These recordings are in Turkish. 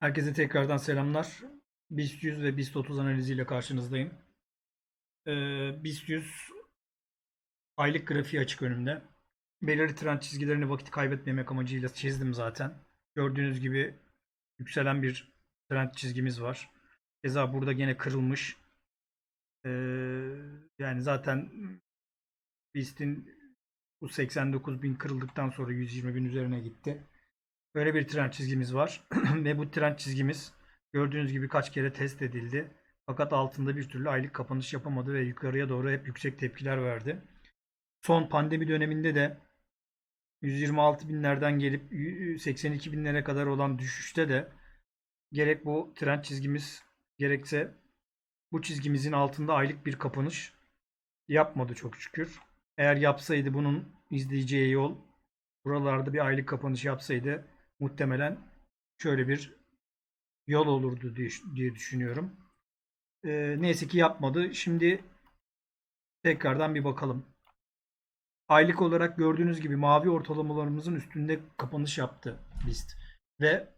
Herkese tekrardan selamlar. BIST 100 ve BIST 30 analiziyle karşınızdayım. Ee, BIST 100 aylık grafiği açık önümde. Belirli trend çizgilerini vakit kaybetmemek amacıyla çizdim zaten. Gördüğünüz gibi yükselen bir trend çizgimiz var. Keza burada gene kırılmış. Ee, yani zaten BIST'in bu 89 bin kırıldıktan sonra 120 bin üzerine gitti. Böyle bir trend çizgimiz var ve bu trend çizgimiz gördüğünüz gibi kaç kere test edildi. Fakat altında bir türlü aylık kapanış yapamadı ve yukarıya doğru hep yüksek tepkiler verdi. Son pandemi döneminde de 126 binlerden gelip 82 binlere kadar olan düşüşte de gerek bu trend çizgimiz gerekse bu çizgimizin altında aylık bir kapanış yapmadı çok şükür. Eğer yapsaydı bunun izleyeceği yol buralarda bir aylık kapanış yapsaydı muhtemelen şöyle bir yol olurdu diye, düşünüyorum. Ee, neyse ki yapmadı. Şimdi tekrardan bir bakalım. Aylık olarak gördüğünüz gibi mavi ortalamalarımızın üstünde kapanış yaptı BIST. Ve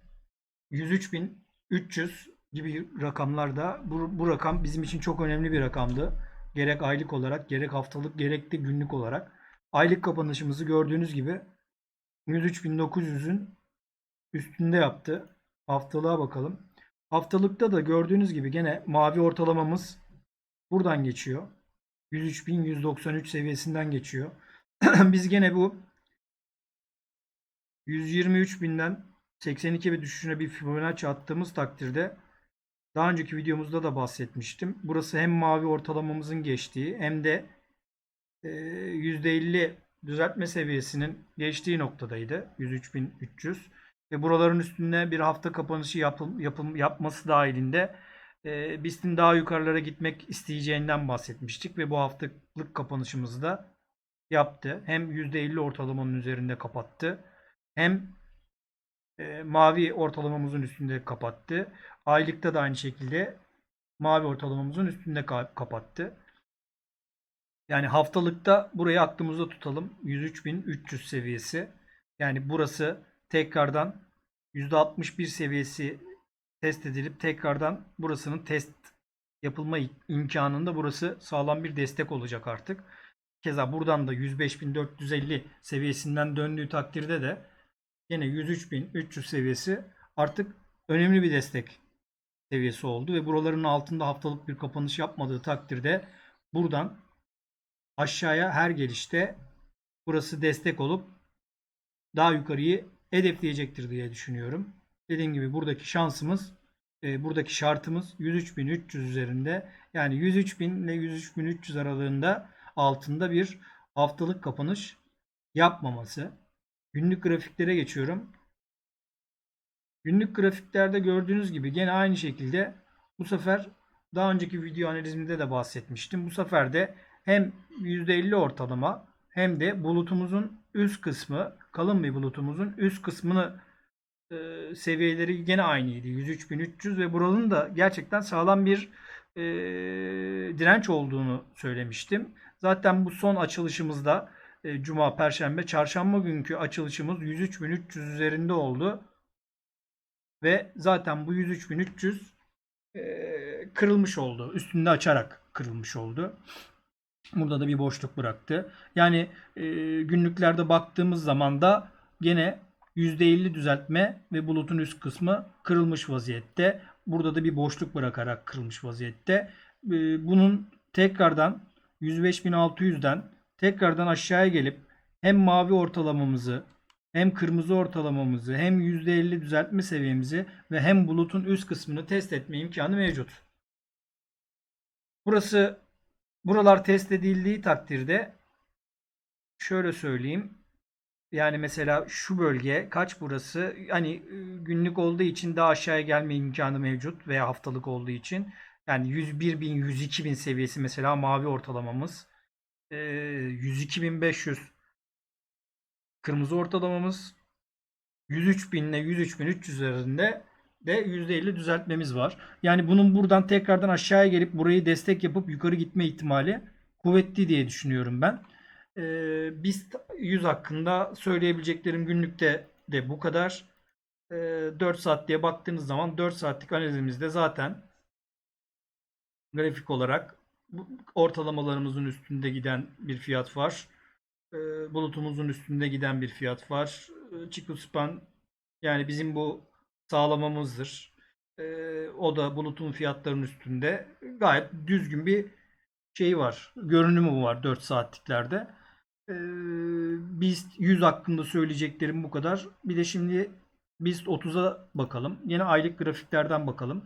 103.300 gibi rakamlarda bu, bu rakam bizim için çok önemli bir rakamdı. Gerek aylık olarak, gerek haftalık, gerek de günlük olarak. Aylık kapanışımızı gördüğünüz gibi 103.900'ün üstünde yaptı. Haftalığa bakalım. Haftalıkta da gördüğünüz gibi gene mavi ortalamamız buradan geçiyor. 103.193 seviyesinden geçiyor. Biz gene bu 123.000'den 82 bir düşüşüne bir Fibonacci attığımız takdirde daha önceki videomuzda da bahsetmiştim. Burası hem mavi ortalamamızın geçtiği hem de e, %50 düzeltme seviyesinin geçtiği noktadaydı. 103.300 ve buraların üstünde bir hafta kapanışı yapım, yapım, yapması dahilinde e, BIST'in daha yukarılara gitmek isteyeceğinden bahsetmiştik ve bu haftalık kapanışımızı da yaptı. Hem %50 ortalamanın üzerinde kapattı hem e, mavi ortalamamızın üstünde kapattı. Aylıkta da aynı şekilde mavi ortalamamızın üstünde ka- kapattı. Yani haftalıkta burayı aklımızda tutalım. 103.300 seviyesi. Yani burası tekrardan %61 seviyesi test edilip tekrardan burasının test yapılma imkanında burası sağlam bir destek olacak artık. Keza buradan da 105.450 seviyesinden döndüğü takdirde de yine 103.300 seviyesi artık önemli bir destek seviyesi oldu ve buraların altında haftalık bir kapanış yapmadığı takdirde buradan aşağıya her gelişte burası destek olup daha yukarıyı hedefleyecektir diye düşünüyorum. Dediğim gibi buradaki şansımız e, buradaki şartımız 103.300 üzerinde yani 103.000 ile 103.300 aralığında altında bir haftalık kapanış yapmaması. Günlük grafiklere geçiyorum. Günlük grafiklerde gördüğünüz gibi gene aynı şekilde bu sefer daha önceki video analizimde de bahsetmiştim. Bu sefer de hem %50 ortalama hem de bulutumuzun üst kısmı kalın bir bulutumuzun üst kısmını e, seviyeleri gene aynıydı. 103.300 ve buranın da gerçekten sağlam bir e, direnç olduğunu söylemiştim. Zaten bu son açılışımızda e, Cuma, Perşembe, Çarşamba günkü açılışımız 103.300 üzerinde oldu. Ve zaten bu 103.300 e, kırılmış oldu. Üstünde açarak kırılmış oldu. Burada da bir boşluk bıraktı. Yani e, günlüklerde baktığımız zaman da gene %50 düzeltme ve bulutun üst kısmı kırılmış vaziyette. Burada da bir boşluk bırakarak kırılmış vaziyette. E, bunun tekrardan 105.600'den tekrardan aşağıya gelip hem mavi ortalamamızı hem kırmızı ortalamamızı hem %50 düzeltme seviyemizi ve hem bulutun üst kısmını test etme imkanı mevcut. Burası buralar test edildiği takdirde şöyle söyleyeyim. Yani mesela şu bölge kaç burası? Hani günlük olduğu için daha aşağıya gelme imkanı mevcut veya haftalık olduğu için. Yani 101 bin, 102 bin seviyesi mesela mavi ortalamamız. 102.500 kırmızı ortalamamız. 103 bin ile 103.300 üzerinde de %50 düzeltmemiz var. Yani bunun buradan tekrardan aşağıya gelip burayı destek yapıp yukarı gitme ihtimali kuvvetli diye düşünüyorum ben. Ee, BIST 100 hakkında söyleyebileceklerim günlükte de bu kadar. e, 4 saat diye baktığınız zaman 4 saatlik analizimizde zaten grafik olarak ortalamalarımızın üstünde giden bir fiyat var. E, bulutumuzun üstünde giden bir fiyat var. E, Chico span yani bizim bu sağlamamızdır. E, o da bulutun fiyatlarının üstünde. Gayet düzgün bir şey var. Görünümü var 4 saatliklerde. E, BIST 100 hakkında söyleyeceklerim bu kadar. Bir de şimdi BIST 30'a bakalım. Yine aylık grafiklerden bakalım.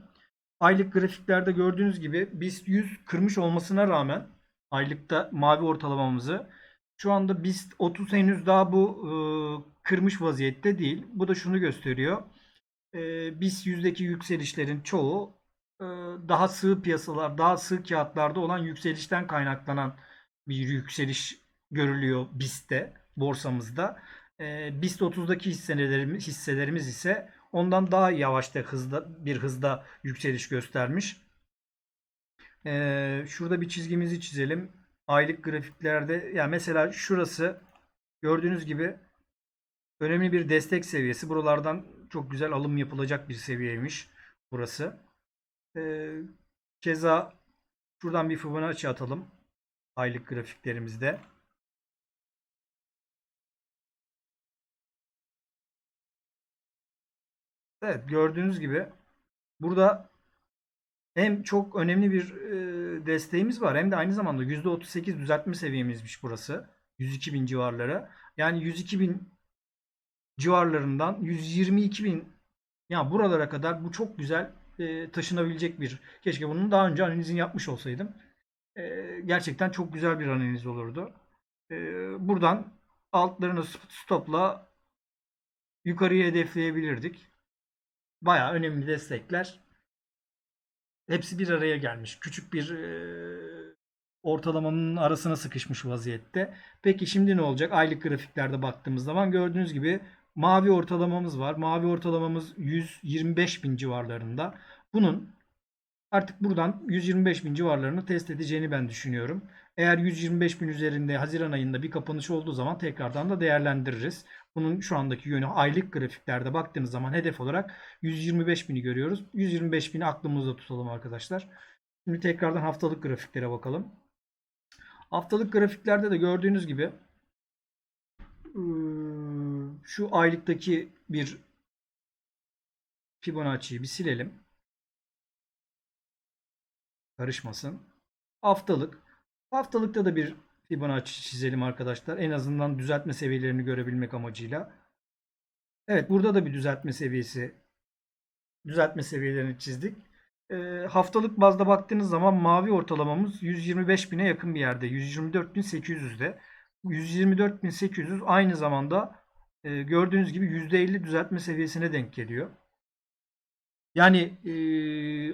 Aylık grafiklerde gördüğünüz gibi BIST 100 kırmış olmasına rağmen aylıkta mavi ortalamamızı şu anda BIST 30 henüz daha bu e, kırmış vaziyette değil. Bu da şunu gösteriyor. E, BIST 100'deki yükselişlerin çoğu e, daha sığ piyasalar, daha sığ kağıtlarda olan yükselişten kaynaklanan bir yükseliş görülüyor BIST'te, borsamızda. E, BIST 30'daki hisselerimiz, hisselerimiz ise ondan daha yavaş da hızda bir hızda yükseliş göstermiş. E, şurada bir çizgimizi çizelim. Aylık grafiklerde yani mesela şurası gördüğünüz gibi önemli bir destek seviyesi. Buralardan çok güzel alım yapılacak bir seviyeymiş burası. Ee, keza şuradan bir Fibonacci atalım. Aylık grafiklerimizde. Evet gördüğünüz gibi burada hem çok önemli bir e, desteğimiz var hem de aynı zamanda %38 düzeltme seviyemizmiş burası. 102 bin civarları. Yani 102 bin civarlarından 122 bin ya buralara kadar bu çok güzel e, taşınabilecek bir. Keşke bunun daha önce analizini yapmış olsaydım. E, gerçekten çok güzel bir analiz olurdu. E, buradan altlarını stopla yukarıya hedefleyebilirdik. Bayağı önemli destekler. Hepsi bir araya gelmiş. Küçük bir e, ortalamanın arasına sıkışmış vaziyette. Peki şimdi ne olacak? Aylık grafiklerde baktığımız zaman gördüğünüz gibi mavi ortalamamız var. Mavi ortalamamız 125 bin civarlarında. Bunun artık buradan 125 bin civarlarını test edeceğini ben düşünüyorum. Eğer 125 bin üzerinde Haziran ayında bir kapanış olduğu zaman tekrardan da değerlendiririz. Bunun şu andaki yönü aylık grafiklerde baktığınız zaman hedef olarak 125 bini görüyoruz. 125 bini aklımızda tutalım arkadaşlar. Şimdi tekrardan haftalık grafiklere bakalım. Haftalık grafiklerde de gördüğünüz gibi şu aylıktaki bir Fibonacci'yi bir silelim. Karışmasın. Haftalık. Haftalıkta da bir Fibonacci çizelim arkadaşlar. En azından düzeltme seviyelerini görebilmek amacıyla. Evet burada da bir düzeltme seviyesi düzeltme seviyelerini çizdik. E, haftalık bazda baktığınız zaman mavi ortalamamız 125 bine yakın bir yerde. 124.800'de. 124.800 aynı zamanda e, gördüğünüz gibi %50 düzeltme seviyesine denk geliyor. Yani e,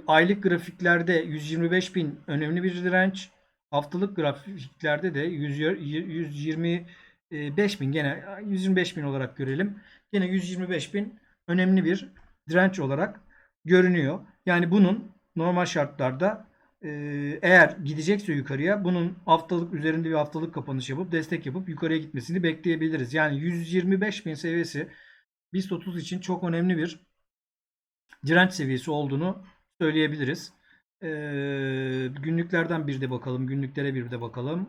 aylık grafiklerde 125 bin önemli bir direnç. Haftalık grafiklerde de 125 bin gene 125 bin olarak görelim. Gene 125 bin önemli bir direnç olarak görünüyor. Yani bunun normal şartlarda eğer gidecekse yukarıya bunun haftalık üzerinde bir haftalık kapanış yapıp destek yapıp yukarıya gitmesini bekleyebiliriz. Yani 125 bin seviyesi BIST 30 için çok önemli bir direnç seviyesi olduğunu söyleyebiliriz. Ee, günlüklerden bir de bakalım. Günlüklere bir de bakalım.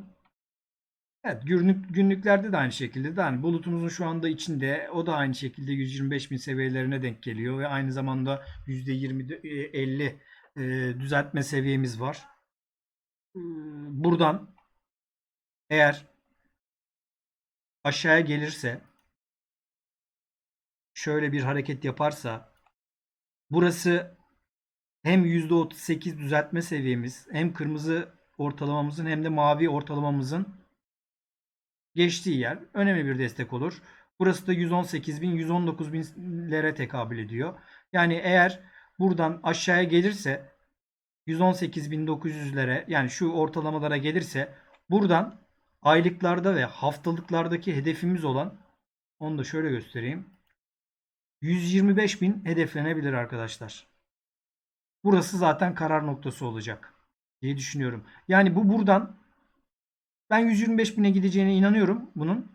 Evet günlük, günlüklerde de aynı şekilde de hani bulutumuzun şu anda içinde o da aynı şekilde 125 bin seviyelerine denk geliyor ve aynı zamanda %20 50 e, düzeltme seviyemiz var. Buradan eğer aşağıya gelirse şöyle bir hareket yaparsa burası hem %38 düzeltme seviyemiz hem kırmızı ortalamamızın hem de mavi ortalamamızın geçtiği yer önemli bir destek olur. Burası da 118 bin 119 binlere tekabül ediyor. Yani eğer buradan aşağıya gelirse 118.900'lere yani şu ortalamalara gelirse buradan aylıklarda ve haftalıklardaki hedefimiz olan onu da şöyle göstereyim. 125.000 hedeflenebilir arkadaşlar. Burası zaten karar noktası olacak diye düşünüyorum. Yani bu buradan ben 125.000'e gideceğine inanıyorum bunun.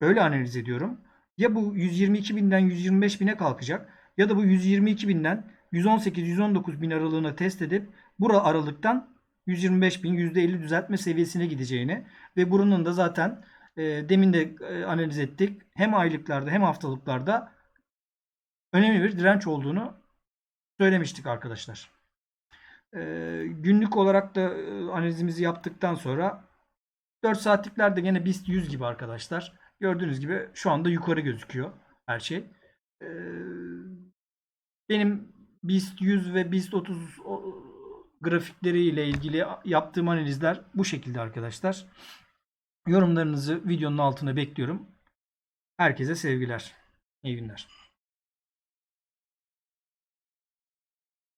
Öyle analiz ediyorum. Ya bu 122.000'den 125.000'e kalkacak ya da bu 122 binden 118-119 bin aralığına test edip bura aralıktan 125 bin %50 düzeltme seviyesine gideceğini ve buranın da zaten e, demin de e, analiz ettik. Hem aylıklarda hem haftalıklarda önemli bir direnç olduğunu söylemiştik arkadaşlar. E, günlük olarak da e, analizimizi yaptıktan sonra 4 saatliklerde gene BIST 100 gibi arkadaşlar. Gördüğünüz gibi şu anda yukarı gözüküyor her şey. E, benim BIST 100 ve BIST 30 o- grafikleri ile ilgili yaptığım analizler bu şekilde arkadaşlar. Yorumlarınızı videonun altına bekliyorum. Herkese sevgiler. İyi günler.